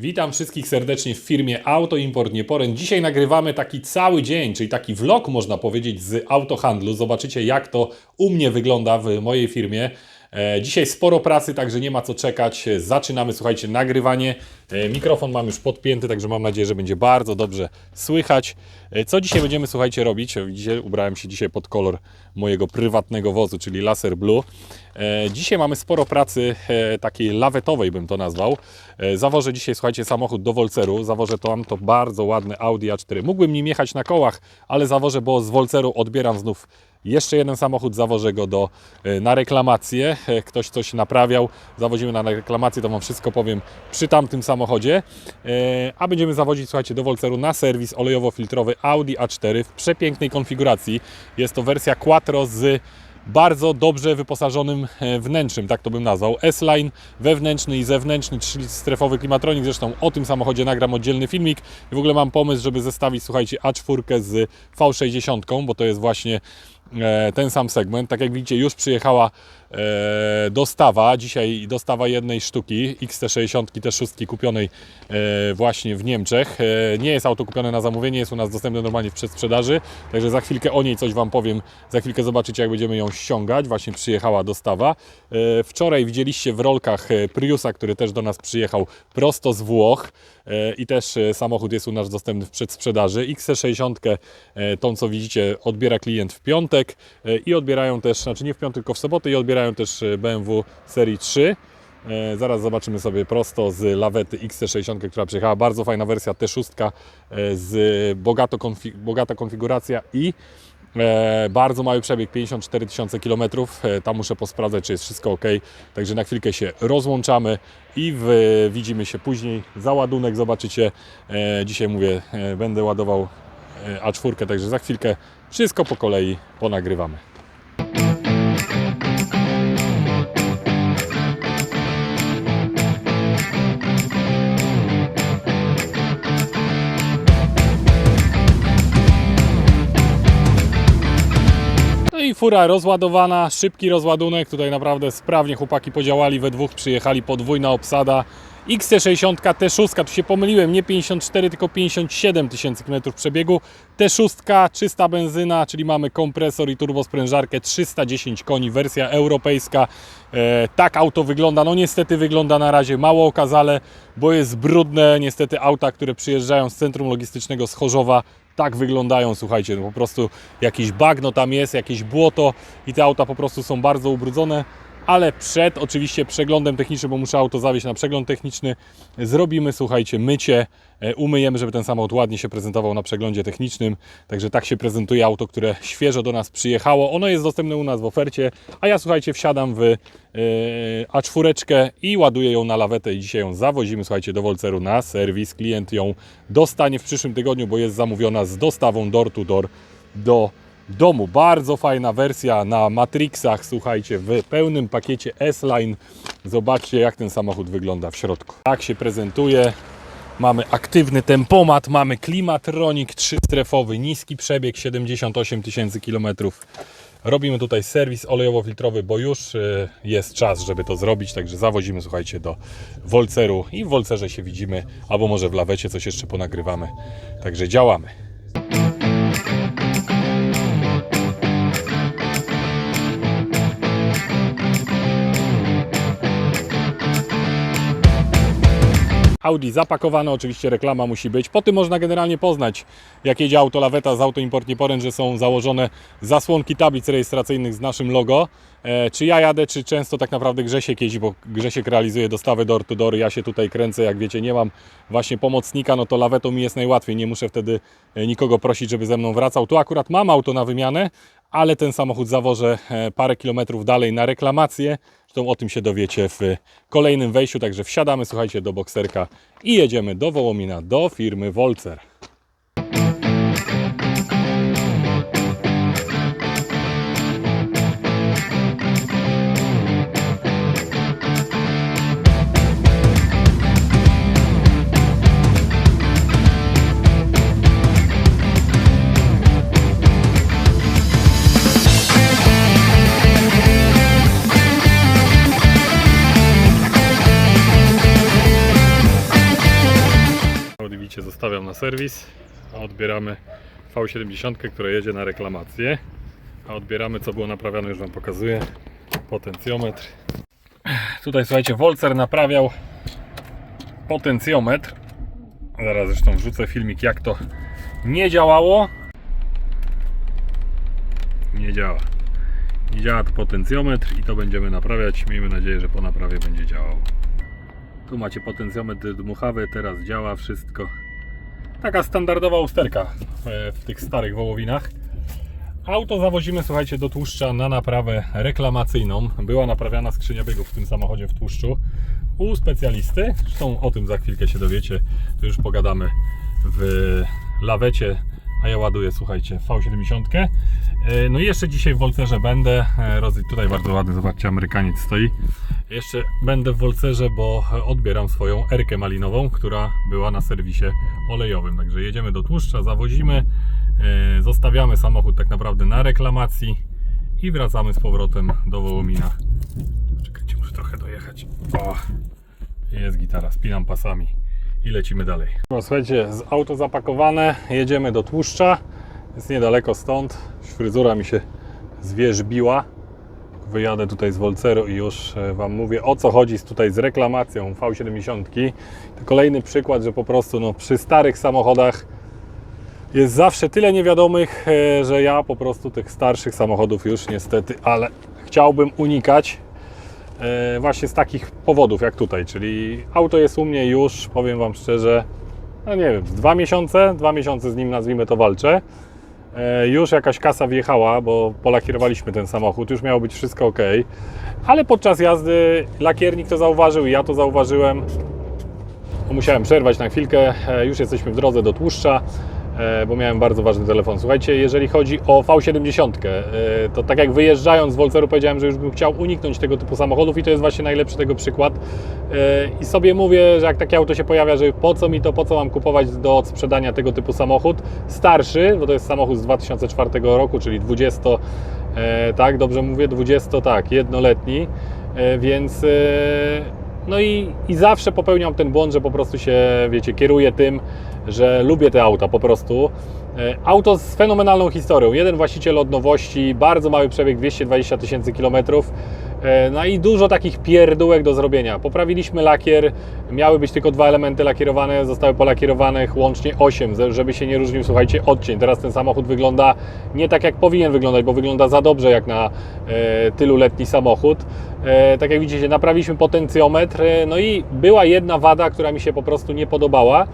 Witam wszystkich serdecznie w firmie Auto Import Nieporęcz. Dzisiaj nagrywamy taki cały dzień, czyli taki vlog można powiedzieć z autohandlu. Zobaczycie jak to u mnie wygląda w mojej firmie. E, Dzisiaj sporo pracy, także nie ma co czekać. Zaczynamy, słuchajcie, nagrywanie. E, Mikrofon mam już podpięty, także mam nadzieję, że będzie bardzo dobrze słychać. E, Co dzisiaj będziemy, słuchajcie, robić? Widzicie, ubrałem się dzisiaj pod kolor mojego prywatnego wozu, czyli Laser Blue. Dzisiaj mamy sporo pracy takiej lawetowej, bym to nazwał. Zawożę dzisiaj, słuchajcie, samochód do Wolceru. Zawożę tam to bardzo ładny Audi A4. Mógłbym nim jechać na kołach, ale zawożę, bo z Wolceru odbieram znów jeszcze jeden samochód, zawożę go do, e, na reklamację. E, Ktoś coś naprawiał, zawozimy na reklamację, to Wam wszystko powiem przy tamtym samochodzie. E, A będziemy zawozić, słuchajcie, do Wolceru na serwis olejowo-filtrowy Audi A4 w przepięknej konfiguracji. Jest to wersja Quattro z bardzo dobrze wyposażonym wnętrzem, tak to bym nazwał. S-Line wewnętrzny i zewnętrzny, strefowy klimatronik, zresztą o tym samochodzie nagram oddzielny filmik i w ogóle mam pomysł, żeby zestawić, słuchajcie, A4 z V60, bo to jest właśnie ten sam segment. Tak jak widzicie, już przyjechała e, dostawa, dzisiaj dostawa jednej sztuki XT60 też szóstki kupionej e, właśnie w Niemczech. E, nie jest auto kupione na zamówienie, jest u nas dostępne normalnie w przedsprzedaży, także za chwilkę o niej coś Wam powiem, za chwilkę zobaczycie jak będziemy ją ściągać, właśnie przyjechała dostawa. E, wczoraj widzieliście w rolkach e, Priusa, który też do nas przyjechał prosto z Włoch e, i też e, samochód jest u nas dostępny w przedsprzedaży. XC60, e, tą co widzicie, odbiera klient w piątek e, i odbierają też, znaczy nie w piątek, tylko w sobotę i odbierają też e, BMW serii 3. E, Zaraz zobaczymy sobie prosto z lawety XC60, która przyjechała. Bardzo fajna wersja T6 e, z bogato bogata konfiguracja i bardzo mały przebieg 54 tysiące km. Tam muszę posprawdzać, czy jest wszystko ok. Także na chwilkę się rozłączamy i w, widzimy się później. Załadunek zobaczycie. Dzisiaj mówię, będę ładował e, A4, także za chwilkę wszystko po kolei ponagrywamy. I fura rozładowana, szybki rozładunek. Tutaj naprawdę sprawnie chłopaki podziałali, we dwóch przyjechali, podwójna obsada. XT60 T6, tu się pomyliłem, nie 54, tylko 57 tysięcy km przebiegu. T6, czysta benzyna, czyli mamy kompresor i turbosprężarkę, 310 koni, wersja europejska. E, tak auto wygląda, no niestety wygląda na razie mało okazale, bo jest brudne. Niestety auta, które przyjeżdżają z centrum logistycznego z Chorzowa, tak wyglądają, słuchajcie, no po prostu jakieś bagno tam jest, jakieś błoto i te auta po prostu są bardzo ubrudzone, ale przed oczywiście przeglądem technicznym, bo muszę auto zawieźć na przegląd techniczny, zrobimy, słuchajcie, mycie, e, umyjemy, żeby ten samochód ładnie się prezentował na przeglądzie technicznym, także tak się prezentuje auto, które świeżo do nas przyjechało, ono jest dostępne u nas w ofercie, a ja, słuchajcie, wsiadam w e, A4 i ładuję ją na lawetę i dzisiaj ją zawozimy, słuchajcie, do Wolceru na serwis, klient ją dostanie w przyszłym tygodniu, bo jest zamówiona z dostawą door to door do domu. Bardzo fajna wersja na Matrixach, słuchajcie, w pełnym pakiecie S-Line. Zobaczcie, jak ten samochód wygląda w środku. Tak się prezentuje. Mamy aktywny tempomat, mamy klimatronik trzystrefowy, niski przebieg 78 tysięcy kilometrów. Robimy tutaj serwis olejowo-filtrowy, bo już y, jest czas, żeby to zrobić, także zawozimy, słuchajcie, do Wolceru i w Wolcerze się widzimy, albo może w lawecie coś jeszcze ponagrywamy. Także działamy. Audi zapakowane, oczywiście reklama musi być. Po tym można generalnie poznać, jak jedzie auto laweta z Auto Import Nieporęcz, że są założone zasłonki tablic rejestracyjnych z naszym logo. E, czy ja jadę, czy często tak naprawdę Grzesiek jeździ, bo Grzesiek realizuje dostawy door to door. Ja się tutaj kręcę, jak wiecie, nie mam właśnie pomocnika, no to lawetą mi jest najłatwiej. Nie muszę wtedy e, nikogo prosić, żeby ze mną wracał. Tu akurat mam auto na wymianę, ale ten samochód zawożę e, parę kilometrów dalej na reklamację. Zresztą o tym się dowiecie w kolejnym wejściu, także wsiadamy, słuchajcie, do bokserka i jedziemy do Wołomina, do firmy Wolcer. Serwis, a odbieramy V70, która jedzie na reklamację. A odbieramy, co było naprawiane, już Wam pokazuję. Potencjometr. Tutaj słuchajcie, Wolcer naprawiał potencjometr. Zaraz zresztą wrzucę filmik, jak to nie działało. Nie działa. Nie działa to potencjometr i to będziemy naprawiać. Miejmy nadzieję, że po naprawie będzie działało. Tu macie potencjometr dmuchawy, teraz działa wszystko. Taka standardowa usterka e, w tych starych wołowinach. Auto zawozimy, słuchajcie, do tłuszcza na naprawę reklamacyjną. Była naprawiana skrzynia biegów w tym samochodzie w tłuszczu u specjalisty. Zresztą o tym za chwilkę się dowiecie. To już pogadamy w lawecie. A ja ładuję, słuchajcie, V70. E, No i jeszcze dzisiaj w Wolcerze będę. E, Tutaj bardzo ładny, zobaczcie, Amerykaniec stoi. Jeszcze będę w Wolcerze, bo odbieram swoją Erkę malinową, która była na serwisie olejowym. Także jedziemy do tłuszcza, zawozimy, e, zostawiamy samochód tak naprawdę na reklamacji i wracamy z powrotem do Wołomina. Czekajcie, muszę trochę dojechać. O, jest gitara, spinam pasami i lecimy dalej. No, słuchajcie, z auto zapakowane, jedziemy do tłuszcza. Jest niedaleko stąd. Fryzura mi się zwierzbiła. Wyjadę tutaj z Wolceru i już e, Wam mówię o co chodzi tutaj z reklamacją V70. To kolejny przykład, że po prostu no, przy starych samochodach jest zawsze tyle niewiadomych, e, że ja po prostu tych starszych samochodów już niestety, ale chciałbym unikać właśnie z takich powodów jak tutaj, czyli auto jest u mnie już, powiem Wam szczerze, no nie wiem, dwa miesiące, dwa miesiące z nim nazwijmy to walczę. E, Już jakaś kasa wjechała, bo polakierowaliśmy ten samochód, już miało być wszystko ok, ale podczas jazdy lakiernik to zauważył i ja to zauważyłem. Musiałem przerwać na chwilkę, e, już jesteśmy w drodze do tłuszcza, e, bo miałem bardzo ważny telefon. Słuchajcie, jeżeli chodzi o V70, e, to tak jak wyjeżdżając z Wolceru powiedziałem, że już bym chciał uniknąć tego typu samochodów i to jest właśnie najlepszy tego przykład. E, I sobie mówię, że jak takie auto się pojawia, że po co mi to, po co mam kupować do sprzedania tego typu samochód. Starszy, bo to jest samochód z 2004 roku, czyli 20, e, tak, dobrze mówię, 20, tak, jednoletni, e, więc... e, no i, i zawsze popełniam ten błąd, że po prostu się, wiecie, kieruję tym, że lubię te auta po prostu. E, Auto z fenomenalną historią. Jeden właściciel od nowości, bardzo mały przebieg, 220 tysięcy kilometrów. E, No i dużo takich pierdółek do zrobienia. Poprawiliśmy lakier, miały być tylko dwa elementy lakierowane, zostały polakierowanych łącznie 8, ze- żeby się nie różnił, słuchajcie, odcień. Teraz ten samochód wygląda nie tak jak powinien wyglądać, bo wygląda za dobrze jak na e, tylu letni samochód. E, tak jak widzicie, naprawiliśmy potencjometr, e, no i była jedna wada, która mi się po prostu nie podobała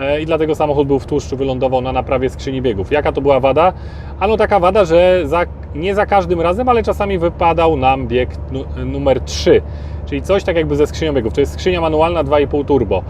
e, i dlatego samochód był w tłuszczu, wylądował na naprawie skrzyni biegów. Jaka to była wada? Ano taka wada, że za, nie za każdym razem, ale czasami wypadał nam bieg nu, numer 3, czyli coś tak jakby ze skrzynią biegów. To jest skrzynia manualna 2,5 turbo.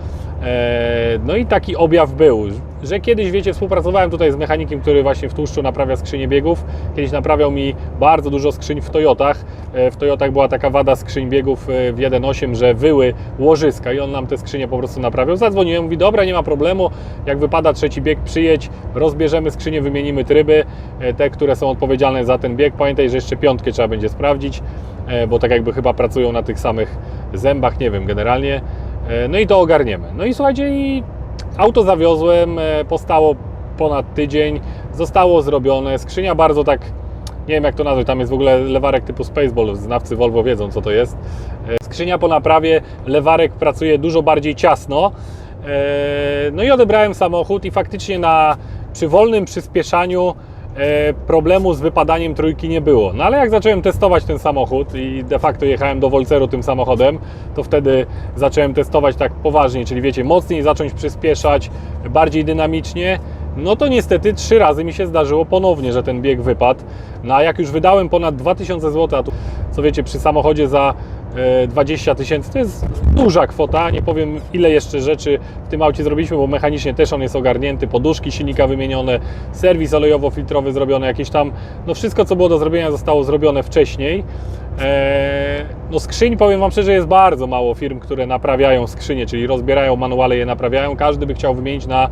E, No i taki objaw był, że kiedyś, wiecie, współpracowałem tutaj z mechanikiem, który właśnie w tłuszczu naprawia skrzynię biegów. Kiedyś naprawiał mi bardzo dużo skrzyń w Toyotach. E, W Toyotach była taka wada skrzyń biegów e, w 1.8, że wyły łożyska i on nam te skrzynie po prostu naprawiał. Zadzwoniłem, mówi, dobra, nie ma problemu, jak wypada trzeci bieg, przyjedź, rozbierzemy skrzynię, wymienimy tryby, te, które są odpowiedzialne za ten bieg. Pamiętaj, że jeszcze piątkę trzeba będzie sprawdzić, bo tak jakby chyba pracują na tych samych zębach, nie wiem, generalnie. E, No i to ogarniemy. No i słuchajcie, i auto zawiozłem, e, postało ponad tydzień, zostało zrobione. Skrzynia bardzo tak, nie wiem jak to nazwać, tam jest w ogóle lewarek typu Spaceball, znawcy Volvo wiedzą co to jest. E, Skrzynia po naprawie, lewarek pracuje dużo bardziej ciasno. E, No i odebrałem samochód i faktycznie na, przy wolnym przyspieszaniu e, problemu z wypadaniem trójki nie było. No ale jak zacząłem testować ten samochód i de facto jechałem do Wolceru tym samochodem, to wtedy zacząłem testować tak poważnie, czyli wiecie, mocniej zacząć przyspieszać, bardziej dynamicznie. No to niestety trzy razy mi się zdarzyło ponownie, że ten bieg wypadł. No a jak już wydałem ponad 2000 zł, a tu, co wiecie, przy samochodzie za e, 20 tysięcy to jest duża kwota. Nie powiem, ile jeszcze rzeczy w tym aucie zrobiliśmy, bo mechanicznie też on jest ogarnięty, poduszki silnika wymienione, serwis olejowo-filtrowy zrobiony, jakieś tam, no wszystko co było do zrobienia zostało zrobione wcześniej. Eee, no skrzyń powiem Wam szczerze jest bardzo mało firm, które naprawiają skrzynie, czyli rozbierają manuale, je naprawiają. Każdy by chciał wymienić na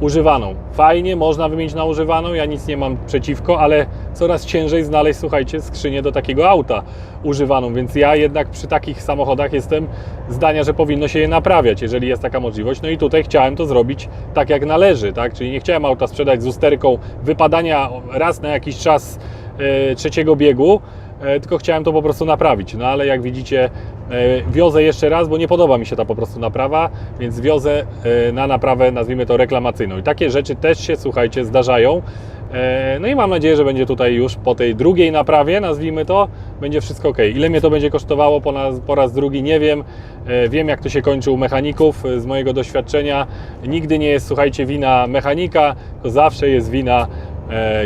używaną. Fajnie, można wymienić na używaną, ja nic nie mam przeciwko, ale coraz ciężej znaleźć, słuchajcie, skrzynię do takiego auta używaną, więc ja jednak przy takich samochodach jestem zdania, że powinno się je naprawiać, jeżeli jest taka możliwość. No i tutaj chciałem to zrobić tak jak należy, tak? Czyli nie chciałem auta sprzedać z usterką wypadania raz na jakiś czas e, trzeciego biegu, e, tylko chciałem to po prostu naprawić. No ale jak widzicie, e, wiozę jeszcze raz, bo nie podoba mi się ta po prostu naprawa, więc wiozę e, na naprawę, nazwijmy to reklamacyjną. I takie rzeczy też się, słuchajcie, zdarzają. E, No i mam nadzieję, że będzie tutaj już po tej drugiej naprawie, nazwijmy to, będzie wszystko ok. Ile mnie to będzie kosztowało po, nas, po raz drugi, nie wiem. E, Wiem, jak to się kończy u mechaników e, z mojego doświadczenia. Nigdy nie jest, słuchajcie, wina mechanika, to zawsze jest wina e,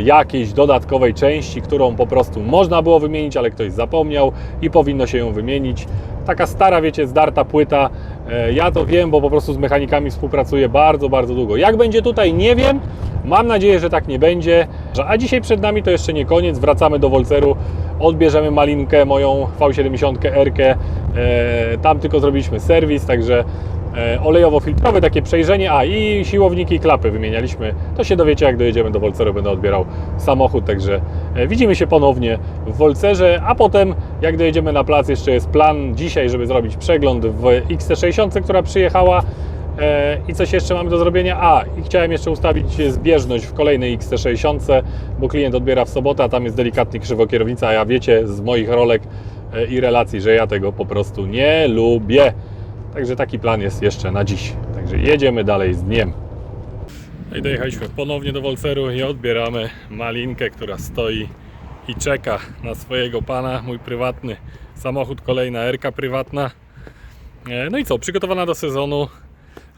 jakiejś dodatkowej części, którą po prostu można było wymienić, ale ktoś zapomniał i powinno się ją wymienić. Taka stara, wiecie, zdarta płyta. E, Ja to wiem, bo po prostu z mechanikami współpracuję bardzo, bardzo długo. Jak będzie tutaj, nie wiem. Mam nadzieję, że tak nie będzie. A dzisiaj przed nami to jeszcze nie koniec. Wracamy do Wolceru, odbierzemy malinkę, moją V70 R. E, tam tylko zrobiliśmy serwis, także e, olejowo-filtrowe, takie przejrzenie, a i siłowniki i klapy wymienialiśmy. To się dowiecie, jak dojedziemy do Wolceru, będę odbierał samochód, także e, widzimy się ponownie w Wolcerze, a potem jak dojedziemy na plac, jeszcze jest plan dzisiaj, żeby zrobić przegląd w XT60, która przyjechała. E, I coś jeszcze mamy do zrobienia? A, i chciałem jeszcze ustawić zbieżność w kolejnej XT60, bo klient odbiera w sobotę, a tam jest delikatnie krzywo kierownica, a ja wiecie z moich rolek i relacji, że ja tego po prostu nie lubię. Także taki plan jest jeszcze na dziś. Także jedziemy dalej z dniem. No i dojechaliśmy ponownie do Wolceru i odbieramy malinkę, która stoi i czeka na swojego pana. Mój prywatny samochód, kolejna Erka prywatna. E, No i co, przygotowana do sezonu.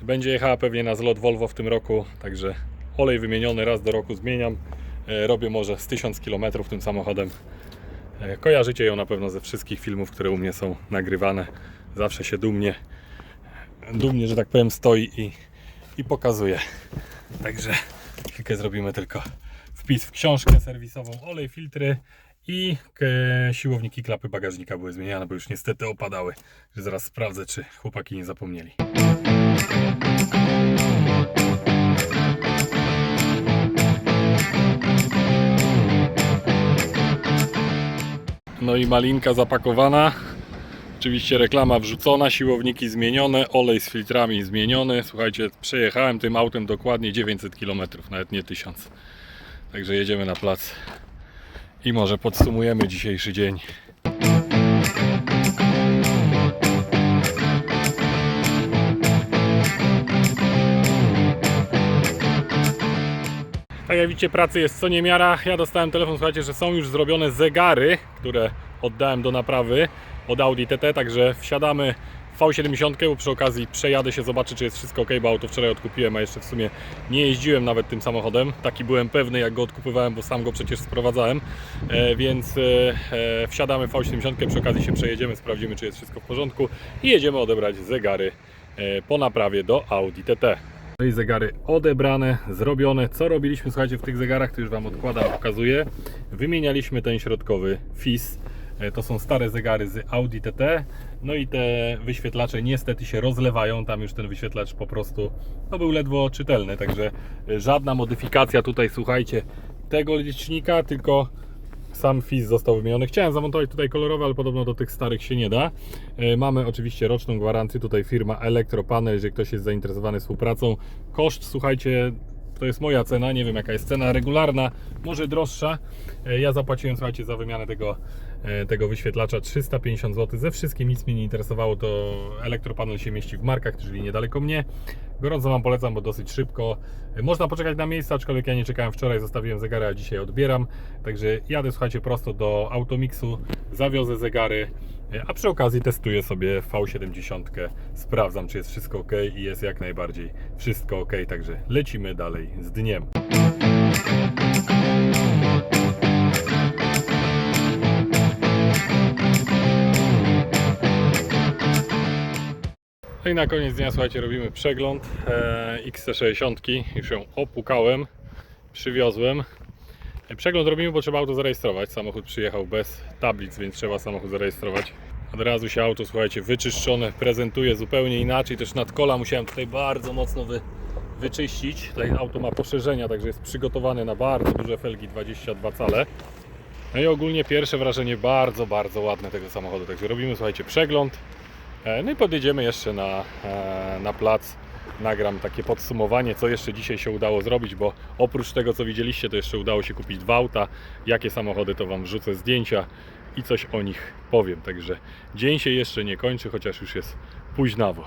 Będzie jechała pewnie na zlot Volvo w tym roku, także olej wymieniony raz do roku zmieniam. E, Robię może z 1000 km tym samochodem. E, Kojarzycie ją na pewno ze wszystkich filmów, które u mnie są nagrywane. Zawsze się dumnie, dumnie, że tak powiem, stoi i, i pokazuje. Także chwilkę zrobimy tylko wpis w książkę serwisową, olej, filtry i siłowniki klapy bagażnika były zmieniane, bo już niestety opadały. Zaraz sprawdzę, czy chłopaki nie zapomnieli. No i malinka zapakowana. Oczywiście reklama wrzucona, siłowniki zmienione, olej z filtrami zmieniony. Słuchajcie, przejechałem tym autem dokładnie 900 km, nawet nie 1000. Także jedziemy na plac i może podsumujemy dzisiejszy dzień. Tak jak widzicie, pracy jest co niemiara. Ja dostałem telefon, słuchajcie, że są już zrobione zegary, które oddałem do naprawy od Audi TT, także wsiadamy w V70, bo przy okazji przejadę się, zobaczę, czy jest wszystko ok, bo auto wczoraj odkupiłem, a jeszcze w sumie nie jeździłem nawet tym samochodem. Taki byłem pewny, jak go odkupywałem, bo sam go przecież sprowadzałem, e, więc e, e, wsiadamy w V70, przy okazji się przejedziemy, sprawdzimy, czy jest wszystko w porządku i jedziemy odebrać zegary e, po naprawie do Audi TT. No i zegary odebrane, zrobione. Co robiliśmy, słuchajcie, w tych zegarach, to już Wam odkładam, pokazuję. Wymienialiśmy ten środkowy FIS. E, To są stare zegary z Audi TT. No i te wyświetlacze niestety się rozlewają. Tam już ten wyświetlacz po prostu no, był ledwo czytelny. Także e, żadna modyfikacja tutaj, słuchajcie, tego licznika, tylko sam FIS został wymieniony. Chciałem zamontować tutaj kolorowe, ale podobno do tych starych się nie da. E, Mamy oczywiście roczną gwarancję. Tutaj firma Elektropanel, jeżeli ktoś jest zainteresowany współpracą. Koszt, słuchajcie, to jest moja cena. Nie wiem jaka jest cena regularna, może droższa. Ja zapłaciłem, słuchajcie, za wymianę tego, tego wyświetlacza 350 zł. Ze wszystkim nic mnie nie interesowało. To Elektropanel się mieści w markach, czyli niedaleko mnie. Gorąco Wam polecam, bo dosyć szybko. E, Można poczekać na miejsce, aczkolwiek ja nie czekałem wczoraj, zostawiłem zegary, a dzisiaj odbieram. Także jadę, słuchajcie, prosto do Automixu, zawiozę zegary, e, a przy okazji testuję sobie V70. Sprawdzam, czy jest wszystko ok i jest jak najbardziej wszystko ok. Także lecimy dalej z dniem. I na koniec dnia, słuchajcie, robimy przegląd e, XC60. Już ją opukałem, przywiozłem. Przegląd robimy, bo trzeba auto zarejestrować. Samochód przyjechał bez tablic, więc trzeba samochód zarejestrować. Od razu się auto, słuchajcie, wyczyszczone, prezentuje zupełnie inaczej. Też nadkola musiałem tutaj bardzo mocno wy, wyczyścić. Tutaj auto ma poszerzenia, także jest przygotowane na bardzo duże felgi 22 cale. No i ogólnie pierwsze wrażenie bardzo, bardzo ładne tego samochodu. Także robimy, słuchajcie, przegląd. E, No i podjedziemy jeszcze na, e, na plac. Nagram takie podsumowanie, co jeszcze dzisiaj się udało zrobić, bo oprócz tego, co widzieliście, to jeszcze udało się kupić dwa auta. Jakie samochody, to Wam wrzucę zdjęcia i coś o nich powiem. Także dzień się jeszcze nie kończy, chociaż już jest późnawo.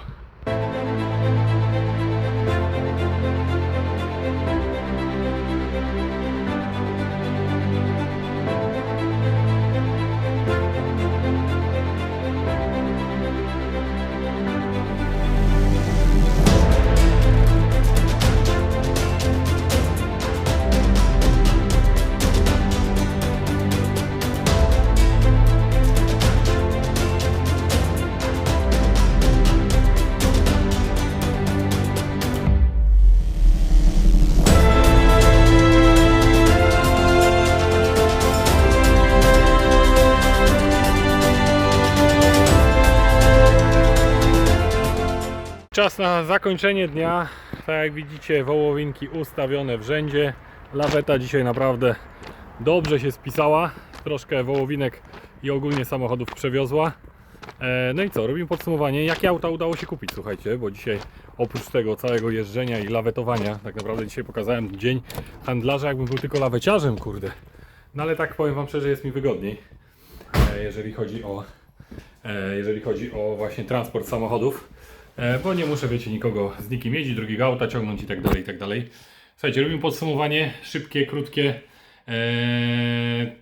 Czas na zakończenie dnia. Tak jak widzicie, wołowinki ustawione w rzędzie. Laweta dzisiaj naprawdę dobrze się spisała. Troszkę wołowinek i ogólnie samochodów przewiozła. E, No i co, robimy podsumowanie. Jakie auta udało się kupić, słuchajcie, bo dzisiaj oprócz tego całego jeżdżenia i lawetowania, tak naprawdę dzisiaj pokazałem dzień handlarza, jakbym był tylko laweciarzem, kurde. No ale tak powiem Wam szczerze, jest mi wygodniej, e, jeżeli chodzi o, e, jeżeli chodzi o właśnie transport samochodów. E, bo nie muszę, wiecie, nikogo z nikim jeździć, drugiego auta ciągnąć i tak dalej, i tak dalej. Słuchajcie, robimy podsumowanie, szybkie, krótkie. E,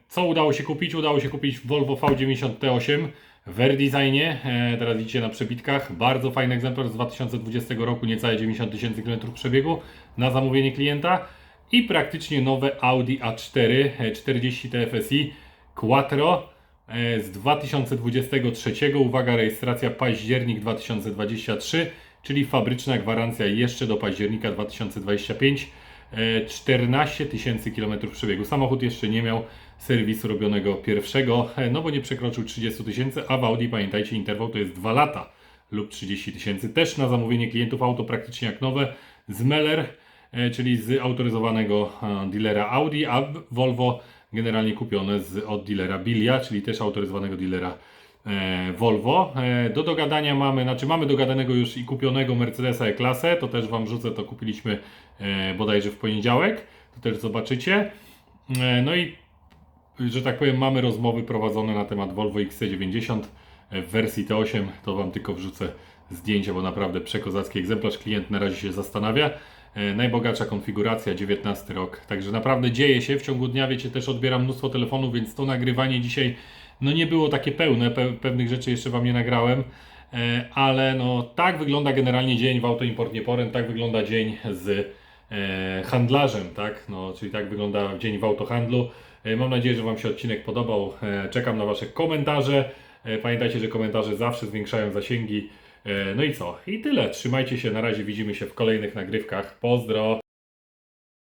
co udało się kupić? Udało się kupić Volvo V90 w R-Designie, e, teraz widzicie na przebitkach. Bardzo fajny egzemplarz z 2020 roku, niecałe 90 tysięcy km przebiegu na zamówienie klienta. I praktycznie nowe Audi A4 e, 40 TFSI Quattro z 2023. Uwaga, rejestracja październik 2023, czyli fabryczna gwarancja jeszcze do października 2025. E, 14 tysięcy km przebiegu. Samochód jeszcze nie miał serwisu robionego pierwszego, e, no bo nie przekroczył 30 tysięcy, a w Audi pamiętajcie, interwał to jest 2 lata lub 30 tysięcy. Też na zamówienie klientów auto praktycznie jak nowe z Meller, e, czyli z autoryzowanego e, dealera Audi, a Volvo generalnie kupione z, od dealera Bilia, czyli też autoryzowanego dealera e, Volvo. E, do dogadania mamy, znaczy mamy dogadanego już i kupionego Mercedesa E-klasę, to też Wam wrzucę, to kupiliśmy e, bodajże w poniedziałek, to też zobaczycie. No i że tak powiem, mamy rozmowy prowadzone na temat Volvo XC90 w wersji T8. To Wam tylko wrzucę zdjęcie, bo naprawdę przekozacki egzemplarz. Klient na razie się zastanawia. E, Najbogatsza konfiguracja, 19 rok. Także naprawdę dzieje się w ciągu dnia. Wiecie, też odbieram mnóstwo telefonów, więc to nagrywanie dzisiaj no nie było takie pełne. Pe pewnych rzeczy jeszcze Wam nie nagrałem. E, Ale no tak wygląda generalnie dzień w Autoimport Nieporęt, tak wygląda dzień z e, handlarzem, tak? No, czyli tak wygląda dzień w autohandlu. Mam nadzieję, że Wam się odcinek podobał. Czekam na Wasze komentarze. Pamiętajcie, że komentarze zawsze zwiększają zasięgi. E, No i co? I tyle. Trzymajcie się. Na razie widzimy się w kolejnych nagrywkach. Pozdro!